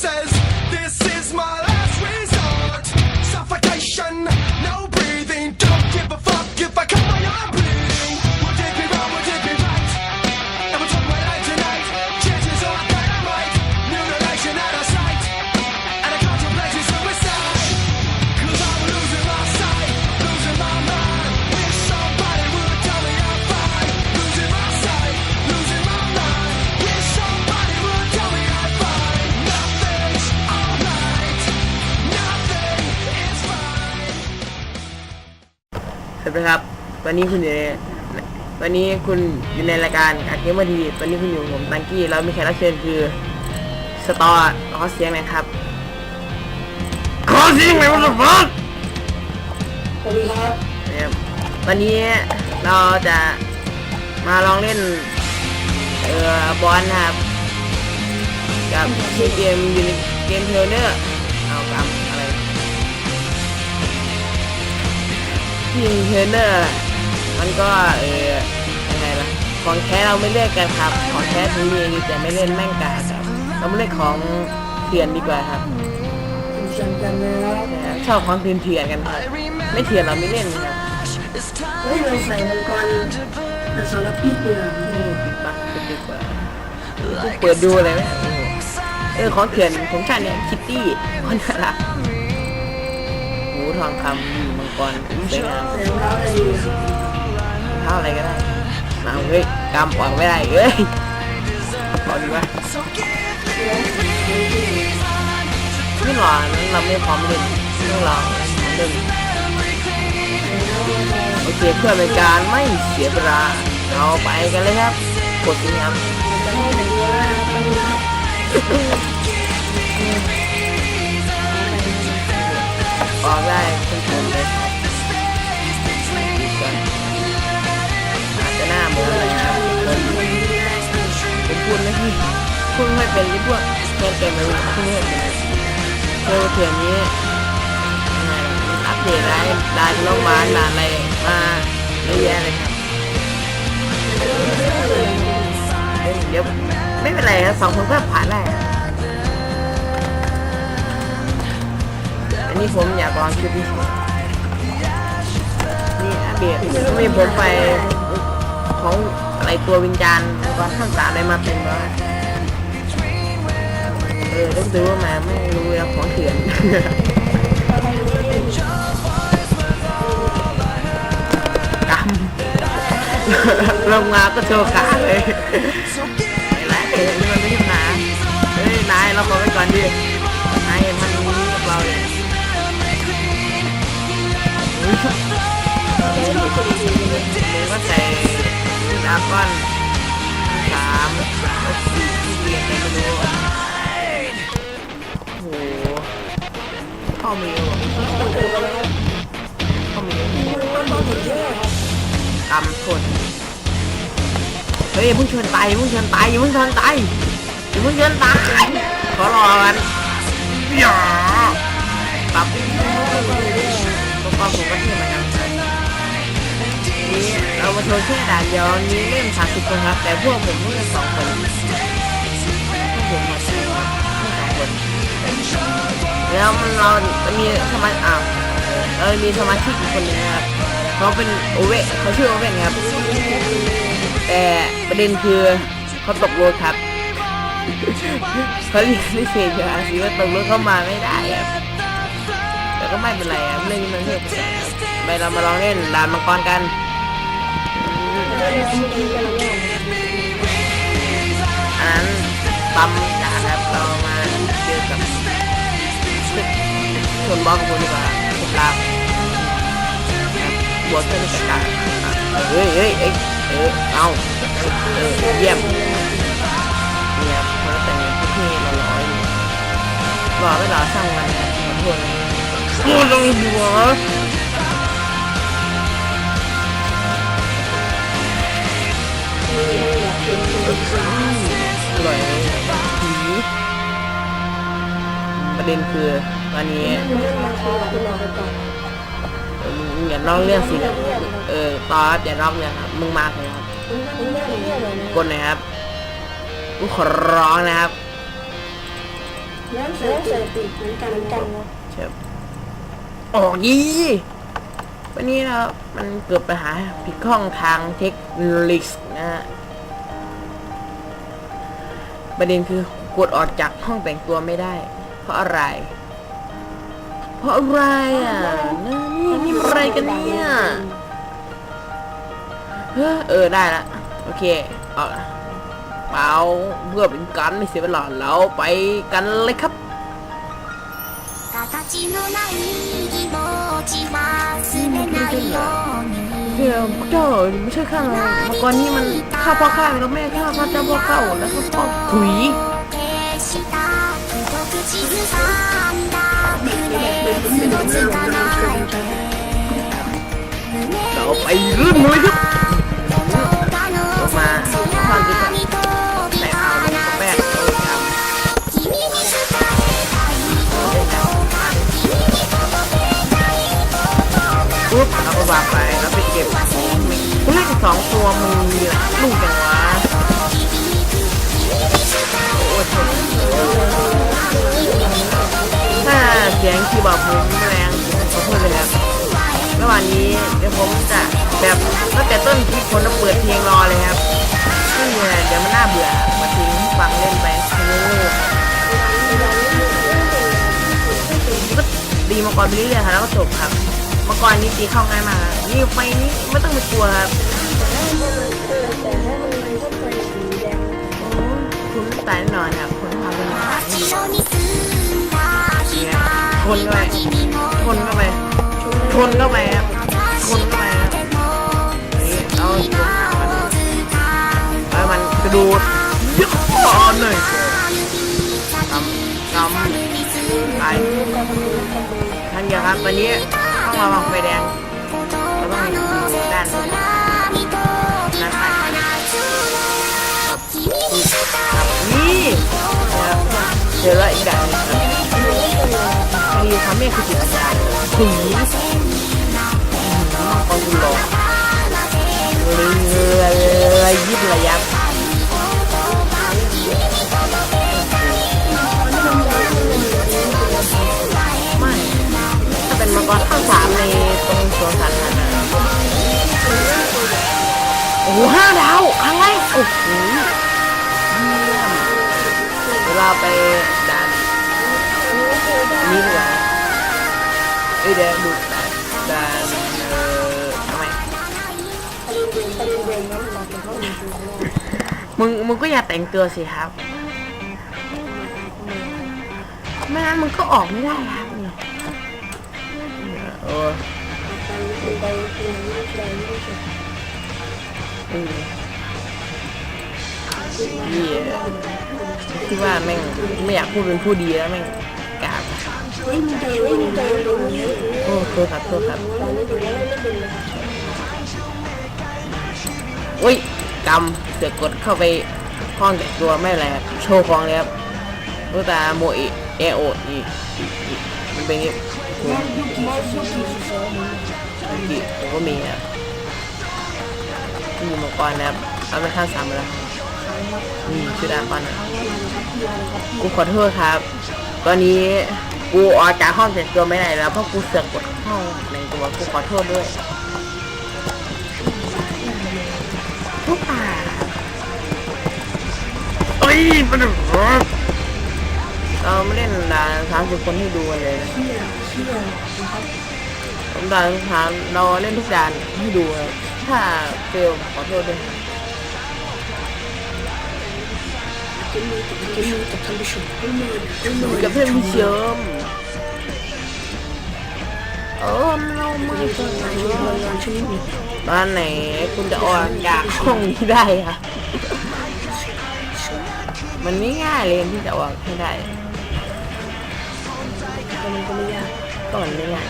says สวัสดีครับ วันนี้คุณอยู่ในวันนี้คุณอยู่ในรายการอาเกมเมอร์ทีวันนี้คุณอยู่กับผมตังกี้แล้วมีแขกรับเชิญคือสตอร์ขอเสียงหน่อยครับ ขอเสียงหน่อยวันละฟังสวัสดีครับนะครับวันนี้เราจะมาลองเล่น เอ่อบอลนะครับ กับชื่อเกมยูนิเกมเทเนอร์ ทีมเทเนอร์มันก็เออยังไงล่ะของแท้เราไม่เลือกกันครับ ของแท้ถึงมีแต่ไม่เล่นแม่งกาครับเราไม่เล่นของเถื่อนดีกว่าครับเป็นเชียงกันนะครับชอบของเถื่อนๆกันครับไม่เถื่อนเราไม่เล่นครับเฮ้ยเราใส่มังกรแต่สำหรับพี่เดียวนี่ปิดบังปิดดีกว่าเปิดดูเลยไหมเออของเถื่อนผมชาติเนี่ยคิตตี้คนน่ารักหูทองคำ มีมังกรสวยงามใส่รองเท่าอะไรก็ได้มาเฮ้ยกำปอยไม่ได้เอ้ยขอดีวะไม่หรอนั้นเราไม่พร้อมเล่นต้องลองเล่นโอเคเพื่อเป็นการไม่เสียเวลาเราไปกันเลยครับกดสิครับจะให้แต่ตัวนะครับออกได้ทุกคน พูดไม่พี่พูดไม่เป็นที่พวกแกนเกมมันพูดไม่เป็นเจอเถื่อนนี้ยังไงล่ะมันอัปเดตได้ได้น้องบ้านด่านอะไรมาเยอะแยะเลยครับเอ้ยเดี๋ยวไม่เป็นไรครับสองคนก็ผ่านได้อันนี้ผมอยากลองคลิปนี้นี่อัปเดตไม่ผมไปของอะไรตัววิญญาณ ก่อนข้างตาได้มาเป็นว่าเออต้องดูว่ามาไม่รู้แล้วของเถื่อนกำลงมาก็โชว์ขาเลยไอ้แหละเอ้ยนี่มันไม่ใช่หนาเฮ้ยนายเราขอไปก่อนดินายมันนี้กับเราเลยอุ๊ยเลยว่าใส่ดาก้อน สามแล้วสี่ที่เรียนไม่รู้โอ้โหเข้ามีว่ะเข้ามีกำทนเฮ้ยอย่าเพิ่งชวนตายอย่าเพิ่งชวนตายอย่าพิ่งชวนตายอย่าพิ่งชวนตายขอรอกันอย่าปรับตัวความสูงก็เทียบมาครับนี่เรา มาโชว์แค่ด่านเดียวนี้เล่นสามสิบคนครับ แต่พวกผมเล่นสองคนพวกผมมาเล่นสองคนแล้วมันเราจะมีสมาชิกอ่าเรามีสมาชิกอีกคนนึงนะครับเขาเป็นโอเวเขาชื่อโอเวครับ แต่ประเด็นคือเขาตกรถครับเขาเรียนไม่เสียอยู่อาสิว่าตกรถเข้ามาไม่ได้ครับแต่ก็ไม่เป็นไรครับเรื่องนี้มันเรื่องไปเรามาลองเล่นด่านมังกรกัน อันนั้นปั๊มด่าครับเรามาเจอกับชนบล็อกกับคุณดีกว่าสุดลาบบวกเพื่อนจัดการเฮ้ยเฮ้ยเอ้ยเออเอาเออเยี่ยมเนี่ยครับเขาแต่งงานที่เราร้อยอยู่รอไม่รอช่างมันครับขอโทษนะโอ้ลงหัว อร่อยเลยผีประเด็นคือตอนนี้เออมึงอย่าร้องเรื่องสินะเออตอสอย่าร้องเลยครับมึงมากเลยครับกดหน่อยครับกูขอร้องนะครับเริ่มเสริมเสริมติดเหมือนกันเหมือนกันนะเชิบออกยี วันนี้นะครับมันเกิดปัญหาผิดข้องทางเทคนิคนะฮะประเด็นคือกดออกจากห้องแต่งตัวไม่ได้ เพราะอะไร เพราะอะไรอะนี่นี่นี่อะไรกันเนี่ยเฮ้อเออได้ละโอเคเอาละเปล่าเพื่อเป็นการไม่เสียเวลาเราไปกันเลยครับ เดี๋ยวพระเจ้าไม่ใช่ข้าเรามังกรนี้มันข้าพ่อข้าแล้วแม่ข้าพระเจ้าพ่อเข่าแล้วก็พ่อถุยเราไปรื่นเลยครับมาฟังกัน วางไปแล้วไปเก็บกูเล่นสองตัวมึงลูกอย่างวะโอ้โหถ้าเสียงคีย์บอร์ดผมแรงขอโทษไปแล้วระหว่างนี้เดี๋ยวผมจะแบบตั้งแต่ต้นคลิปคนเปิดเพลงรอเลยครับไม่มีอะเดี๋ยวมันน่าเบื่อมาทิ้งฟังเล่นไปโอ้ก็ดีมาก่อนไปเรื่อยๆแล้วก็จบครับ เมื่อก่อนนี่ตีเข้าง่ายมานี่ไปนี่ไม่ต้องไปกลัวครับคุณตายแน่นอนครับคุณพาไปนอนชนเข้าไปชนเข้าไปชนเข้าไปครับชนเข้าไปครับนี่เอาแล้วมันกระโดดยึดคอหน่อยกำกำไปท่านอย่าครับตอนนี้ ระวังไฟแดงเราต้องอยู่ด้านนู้นด้านซ้ายครับนี่เดี๋ยวเราอีกด่านนึงครับมีทำให้คือจิตวิญญาณถึงกองกุโลเรือระยิบระยับ สามในตรงสวนสาธารณะโอ้โหห้าดาวครั้งแรกโอ้โหเยี่ยมเดี๋ยวเราไปด่านนี้ดีกว่าเอ้ยเดี๋ยวดูด่านด่านเอ่อทำไมประเด็นประเด็นนั้นมึงมึงก็อย่าแต่งตัวสิครับ ไม่งั้นมึงก็ออกไม่ได้ครับ ออไปไปไปไม่ได้ไม่ได้เออเหี้ยคิดว่าแม่งไม่อยากพูดเป็นผู้ดีแล้วแม่งกากเฮ้ยมันใจเฮ้ยมันใจตรงนี้โอ้โทษครับโทษครับเราไม่เป็นแล้วไม่เป็นแล้วอุ้ยกำเสือกกดเข้าไปห้องแต่งตัวไม่เป็นไรครับโชว์ของเลยครับลูกตาโมอิเอโออีอีอีมันเป็นอย่าง งี้ผมกิผมก็มีครับมีมังกรนะครับเอาไปข้างสามแล้วนี่ชื่อดาคอนนะกูขอโทษครับ ตอนนี้กูออกจากห้องแต่งตัวไม่ได้แล้วเพราะกูเสือกกดห้องแต่งตัวกูขอโทษด้วยทุกตาเอ้ยมัน เราไม่เล่นด่านสามสิบคนให้ดูกันเลยนะเชื่อเชื่อครับผมด่านสามเราเล่นทุกด่านให้ดูครับถ้าเฟลขอโทษด้วยจะมีจะมีกับท่านผู้ชมกับเพื่อนผู้ชมเออเราไม่เคยบริวารชนิดหนึ่งตอนไหนคุณจะออกจากห้องนี้ได้อะมันไม่ง่ายเลยที่จะออกให้ได้ แต่มันก็ไม่ยากตอนไม่ง่าย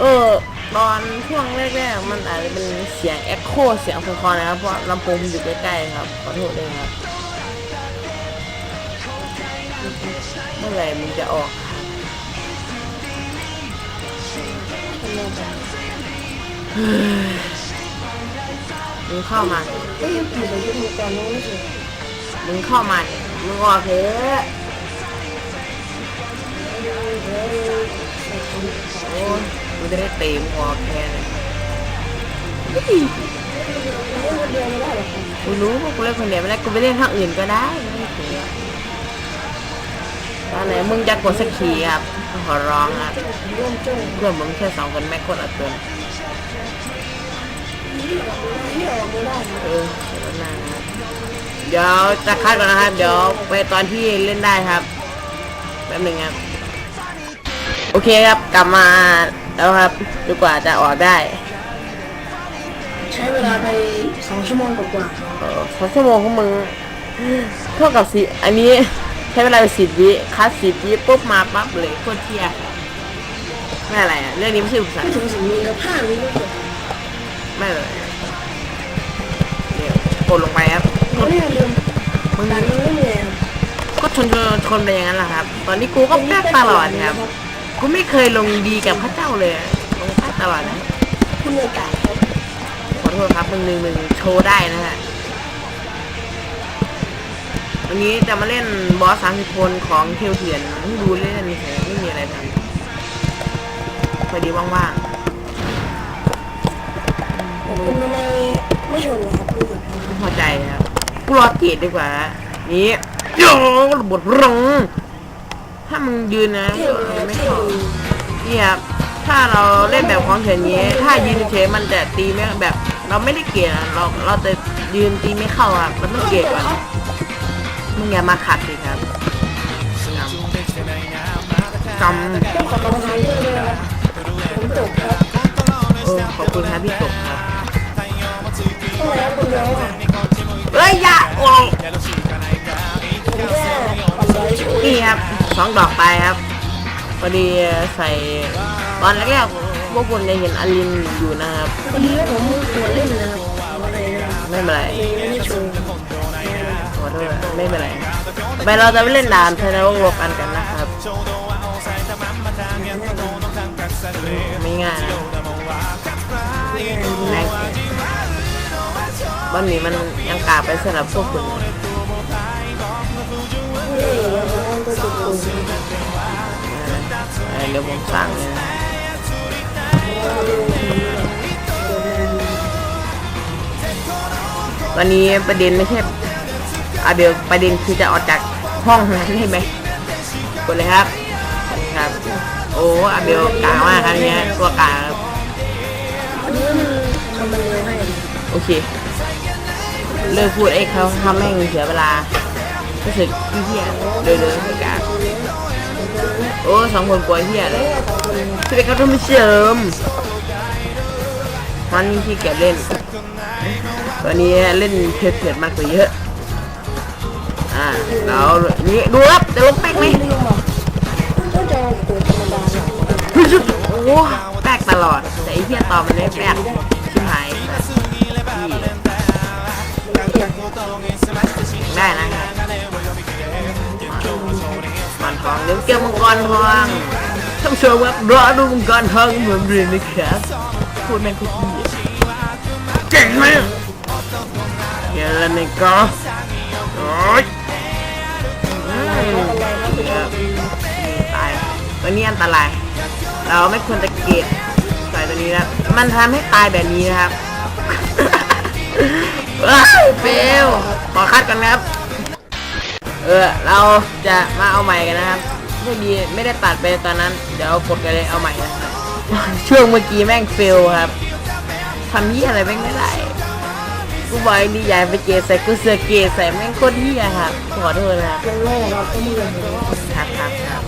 เออตอนช่วงแรกๆมันอาจจะเป็นเสียงเอ็กโคเสียงคอๆนะครับเพราะลำโพงอยู่ใกล้ๆครับขอโทษด้วยครับเมื่อไหร่มึงจะออกมึงเข้ามาเฮ้ยอยู่ในยุคก่อนนู้นสิมึงเข้ามามึงออกเถอะ โอ้ยกูจะได้เตะมึงออกแค่เลยเล่นคนเดียวไม่ได้หรอกครับกูรู้ว่ากูเล่นคนเดียวไม่ได้กูไปเล่นทางอื่นก็ได้ไม่เสียตอนไหนมึงจะกดสักทีครับขอร้องอะร่วมโจ้เพื่อนมึงแค่สองคนแม่คตรอัดเกินที่ออกไม่ได้นเออเดี๋ยวนะเดี๋ยวจะคัดก่อนนะครับ เดี๋ยวไปตอนที่เล่นได้ครับแป๊บหนึ่งครับ โอเคครับ กลับมาแล้วครับจนกว่าจะออกได้ใช้เวลาไปสองชั่วโมงกว่าเออสองชั่วโมงของมึงเท่ากับสิอันนี้ใช้เวลาสิบวิคัดสิบวิปุ๊บมาปั๊บเลยโคตรเที่ยไม่อะไรอะ เรื่องนี้ไม่ใช่อุปสรๆรไม่คถึงสิบวิครับห้าวิก็จบไม่เลยเดี๋ยวกดลงไปครับเราเนี่ยลืมมึงดันมันไม่เหนื่อยครับก็ชนชนชนไปอย่างนั้นแหละครับ ตอนนี้กูก็แป๊กตลอดครับ กูไม่เคยลงดีกับพระเจ้าเลยอะลงแป๊กตลอดนะคุณเหนื่อยกายครับขอโทษครับมึงหนึ่งหนึ่งโชว์ได้นะฮะวันนี้จะมาเล่นบอสสามสิบคนของเทลเทียนให้ดูเล่นๆเฉยๆไม่มีอะไรทำพอดีว่างคุณทำไมไม่ชนล่ะครับคุณๆไม่พอใจครับกูรอเกตดีกว่า นี่โยบทรง ถ้ามึงยืนนะเท่เลยไม่เท่เข้านี่ครับถ้าเราเล่นแบบของเถื่อนนี้ถ้ายืนเฉยมันจะตีไม่แบบ เราไม่ได้เกลียดอะเราเราจะยืนตีไม่เข้าครับเราต้องเกลียดก่อนครับมึงอย่ามาขัดสิครับกำต้องขอกรรมการด้วยนะครับผมจบครับเออขอบคุณครับพี่กบครับต้องแล้วคนเดียวอะเอ้ยอย่าโอ้ผมแค่ปั่นไว้ช่วยนี่ครับ สองดอกไปครับพอดีใส่ตอนแรกๆพวกคุณจะเห็นอลินอยู่นะครับพอดีผมหัวเล่นนะครับไม่เป็นไรไม่ได้ชว์ขอโทษไม่เป็นไรไปเราจะไปเล่นด่านไทนโลกกันกันนะครับไม่ง่ายนะแรงบ้านนี้มันยังกาไปสำหรับพวกคุณ เดี๋ยวผมสั่งเลยนะตอนนี้ประเด็นไม่ใช่อาเบลประเด็นคือจะออกจากห้องนั้นใช่ไหมกดเลยครับ ครับ โอ้อาเบลกลางมากครับเนี้ยตัวกลางโอเค เลิกพูดไอ้เขาทำให้เสียเวลารู้สึกเหี้ยเดินเดินไปกลาง โอ้สองคนกลัวเหี้ยเลยสวัสดีครับท่านผู้ชมวันนี้ที่เกียจเล่นตอนนี้เล่นเถื่อนมากกว่าเยอะอ่าแล้วนี่ดูครับจะลงแป๊กไหมไม่เรียกหรอกก็จะเปิดธรรมดาหน่อยเฮ้ยโอ้แป๊กตลอดแต่ไอ้เหี้ยตอมันไม่แป๊กชิบหายได้นะ กรทองเดี๋ยวเกี่ยวมังกรทองท่านผู้ชมครับรอดูมังกรทองเหมือนเรียนนะครับพูดแม่งพูดดีเก่งไหมเกี่ยวแล้วนี่ก็โอ๊ยตายตัวนี้อันตราย เราไม่ควรจะเกลียดใส่ตัวนี้นะ มันทำให้ตายแบบนี้นะครับว้าวเฟลขอคัดกันนะครับ เออ เราจะมาเอาใหม่กันนะครับ พอดีไม่ได้ตัดไปตอนนั้น เดี๋ยวกดกันเลยเอาใหม่นะครับ ช่วงเมื่อกี้แม่งเฟลครับทำเหี้ยอะไรแม่งไม่ได้กูบอกนี่ยายไปเกยใส่กูเสือเกยใส่แม่งโคตรเหี้ยครับขอโทษนะครับครับครับครับครับ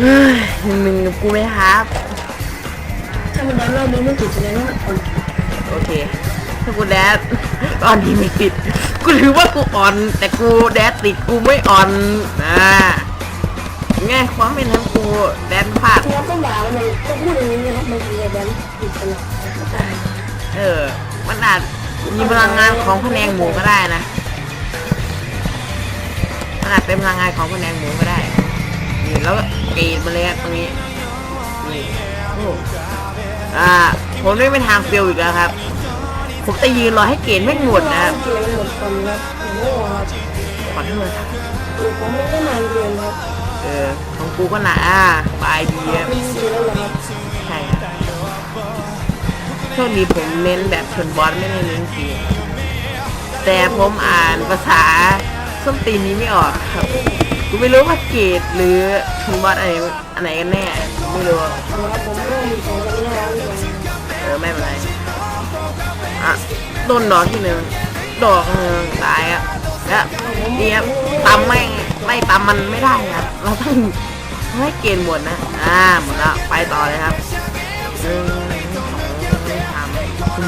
เฮ้ยมึงกับกูไหมครับถ้ามันดันรอบนี้ไม่ติดแสดงว่าอ่อนโอเค ถ้ากูแดดตอนนี้ไม่ติด กูถือว่ากูอ่อน แต่กูแดดติดกูไม่อ่อนนะไงความเป็นทั้งกูแดดพลาดแล้วก็ด่ามันก็พูดอย่างนี้นะครับมันคือแบนติดตลอดเออ มันอาจมีพลังงานของพะแนงหมูก็ได้นะมันอาจเป็นพลังงานของพะแนงหมูก็ได้นี่แล้วกรีดมาเลยตรงนี้นี่อ้อ่าผมไม่เป็นทางเฟลอีกแล้วครับ ผมจะยืนรอให้เกณฑ์ไม่งหมดนะครับเมหมดก่อนครับโง่ครับขอโทษครับผมไม่ได้มาเรียนครับเออของกูก็หนาบายดีครับนี่คือแล้วเหรอครับใช่ครับช่วงนี้ผมเน้นแบบชนบอสไม่ได้เน้นเกียร์แต่ผมอ่านภาษาส้มตีนนี้ไม่ออกครับกูไม่รู้ว่าเกรดหรือชนบอสอะไรอันไหนกันแน่ไม่รู้แล้วเออไม่เป็นไร อะโดนดอกที่หนึ่งดอกหนึ่งตายอะแล้วนี่ครับตำไม่ไม่ตำมันไม่ได้ครับเราต้องให้เกณฑ์หมดนะอ่าหมดแล้วไปต่อเลยครับหนึ่งสองสาม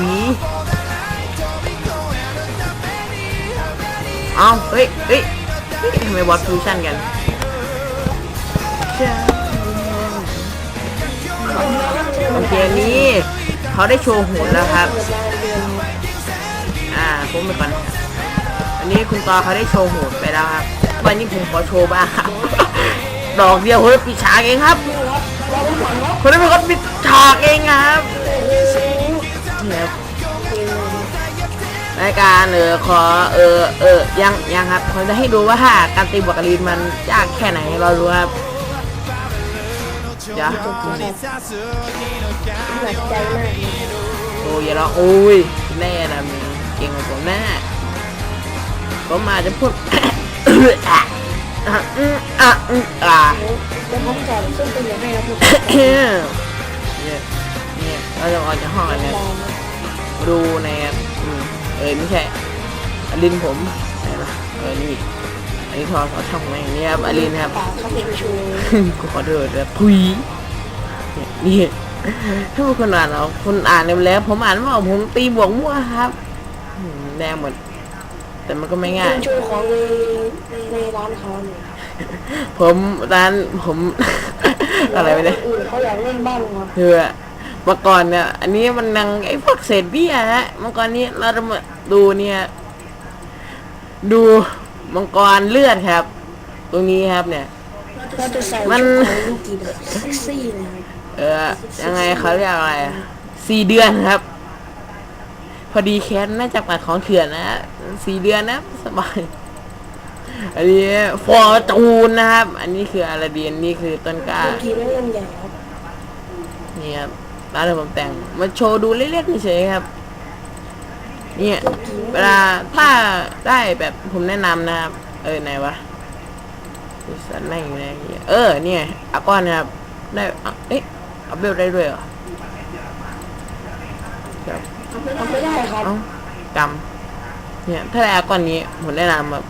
วีเอาเฮ้ยเฮ้ยเฮ้ยทำไมวอตฟิวชั่นกันโอเคนนี้เขาได้โชว์หุ่นแล้วครับ อ่าผมไปก่อนนะครับอันนี้คุณตอเขาได้โชว์โหดไปแล้วครับวันนี้ผมขอโชว์บ้างครับดอกเดียวคนปิดฉากเองครับคนนี้เป็นคนปิดฉากเองครับเนี่ยครับรายการเออขอเออเออยังยังครับผมจะให้ดูว่าการตีบวกกบลีนมันยากแค่ไหนเราดูครับเดี๋ยวหนักใจมากโอ้ยอย่าร้องโอ้ยแน่นะมึง เก่งกว่าผมแน่ผมมาจะพูดอะอะอะอืมอะแล้วผมสอนซึ่งเป็นอย่างไรครับผมเนี่ยเนี่ยเราจะออกจากห้องอันเนี้ยดูในอืมเอ้ยไม่ใช่อลินผมอะไหนะเออนี่อันนี้ทอสอช่องไหนนี่ครับอลินครับปากเขาเป็นชูกูขอโทษนะพุยเนี่ยนี่ถ้าคนอ่านเอาคนอ่านไปแล้ว ผมอ่านว่าผมตีบวกมั่วครับ แดงหมด แต่มันก็ไม่ง่ายเป็นชูของในในร้านเขาเนี่ยผมร้านผม อะไรไปเนี่ยอื่นเขาอยากเล่นบ้างครับคือเมื่อก่อนเนี่ย อันนี้มันนังไอ้พวกเศษเบี้ยฮะเมื่อก่อนนี้เราจะมาดูเนี่ย ดูมังกรเลือดครับ ตรงนี้ครับเนี่ย เราจะใส่มันชุดของลูกกีแบบเซ็กซี่นะครับเออยังไงเขาเรียกอะไรอะสี่เดือนครับพ อดีแคสน่าจะปัดของเถื่อนนะฮะสี่เดือนนะสบายอันนี้ฟอร์จูนนะครับ อันนี้คืออาราเดียนนี่คือต้นกล้าลูกกีไม่เล่นใหญ่ครับนี่ครับร้านที่ผมแต่งมาโชว์ดูเล็กๆเฉยๆครับ เนี่ยเวลาถ้าได้แบบผมแนะนำนะครับ เออไหนวะบริษัทแม่งอยู่ไหนเนี่ยเออเนี่ยอาก้อนนะครับได้อะเอ๊ะอัพเบลได้ด้วยเหรอครับ ทำไม่ได้ครับเอ้ากำเนี่ย ถ้าได้อาก้อนนี้ผมแนะนำแบบ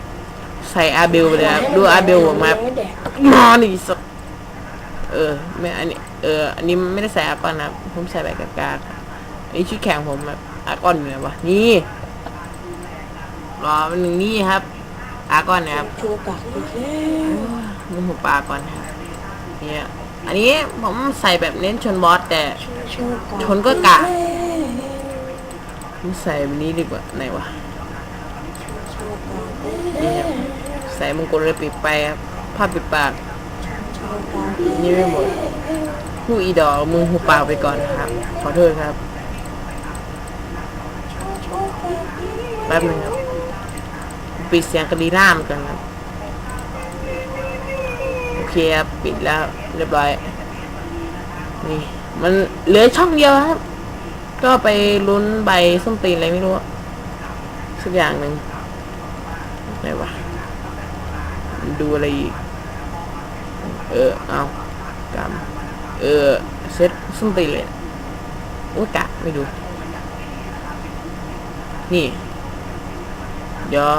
ใส่อาเบลไปเลยครับดูอาเบลผมครับไม่แดกนอนอีกสักเออไม่อันนี้เอออันนี้ไม่ได้ใส่อาก้อนนะครับผมใส่แบบกากๆอันนี้ชุดแข่งผมแบบอาก้อนอยู่ไหนวะนี่รอมันหนึ่งนี่ครับ อาก้อนนะครับชูกากอีกแล้วมุมหัวปลาก่อนครับเนี่ยอันนี้ผมใส่แบบเน้นชนบอสแต่ชูกากชนก็กะผม ใส่แบบนี้ดีกว่าไหนวะนี่ครับใส่มงกุฎเลยปิดไปครับผ้าปิดปากนี่ไม่หมดผู้อีดอมือหูปากไปก่อนครับ ขอโทษครับแป๊บนึงครับปิดเสียงกระดีน้ำกันครับโอเคครับปิดแล้วเรียบร้อยนี่มันเหลือช่องเดียวครับ ก็ไปลุ้นใบส้มตีนอะไรไม่รู้สักอย่างหนึ่งไหนวะดูอะไรอีก เออ เอากำเออ เซ็ตส้มตีนเลยโอ้ยกะไม่ดู นี่ เดี๋ยว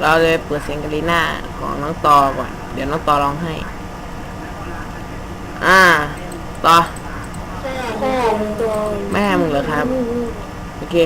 เราเลยเปิดเสียงกาลีน่าของน้องตอก่อน เดี๋ยวน้องตอร้องให้ อ่า ต่อ แม่มึงเหรอครับ โอเค